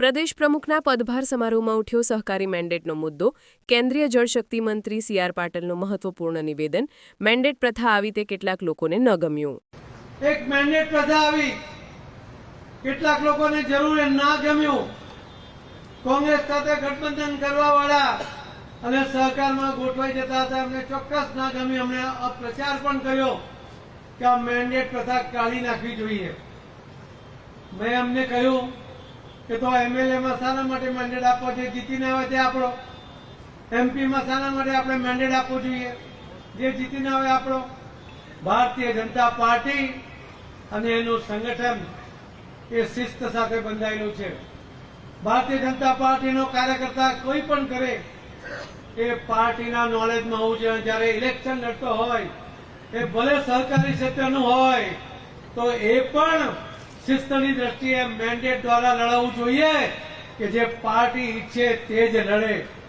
પ્રદેશ પ્રમુખના પદભાર સમારોહમાં ઉઠ્યો સહકારી મેન્ડેટનો મુદ્દો, કેન્દ્રીય જળશક્તિ મંત્રી સી આર પાટલનું મહત્વપૂર્ણ નિવેદન, મેન્ડેટ પ્રથા આવી તે કેટલાક લોકોને ન ગમ્યું. એક મેન્ડેટ પ્રથા આવી, કેટલાક લોકોને જરૂર ના ગમ્યું. કોંગ્રેસ સાથે ગઠબંધન કરવા વાળા અને સહકારમાં ગોઠવાઈ જતા હતા, એમને ચોક્કસ ના ગમ્યું. અમને પ્રચાર પણ કર્યો કે આ મેન્ડેટ પ્રથા કાઢી નાખવી જોઈએ. મેં અમને કહ્યું કે તો એમએલએમાં શાના માટે મેન્ડેટ આપવો છે, જીતીને આવે તે આપણો. એમપીમાં શાના માટે આપણે મેન્ડેટ આપવો જોઈએ. જે જીતીને આવે આપણો. ભારતીય જનતા પાર્ટી અને એનું સંગઠન એ શિસ્ત સાથે બંધાયેલું છે. ભારતીય જનતા પાર્ટીનો કાર્યકર્તા કોઈ પણ કરે, એ પાર્ટીના નોલેજમાં હોવું જોઈએ. જ્યારે ઇલેક્શન લડતો હોય, એ ભલે સહકારી ક્ષેત્રનું હોય, તો એ પણ શિસ્તની દ્રષ્ટિએ મેન્ડેટ દ્વારા લડાવવું જોઈએ કે જે પાર્ટી ઈચ્છે તે જ લડે.